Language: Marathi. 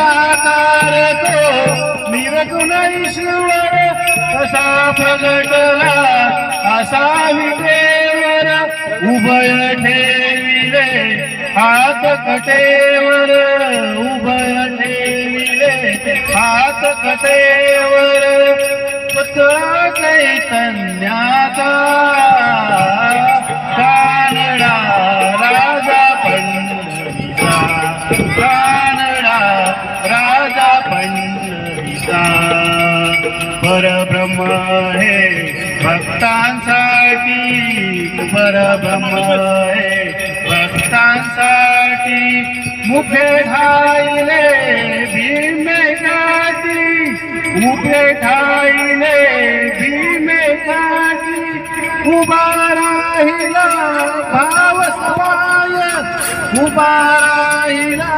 साकार तो. ईश्वर कसा प्रगटला असा विदेवर उभय ठेविले हात कटेवर. उभय ठेविले हात कटेवर. पुतळा चैतन्याचा कानडा राजा पंढरीचा. परब्रह्म हे भक्तांसाठी परब्रह्म हे भक्तांसाठी मुखे ठाईले भीमे काठी मुखे ठाईले भीमे काठी उभा राहिला भाव सवाय उभा राहिला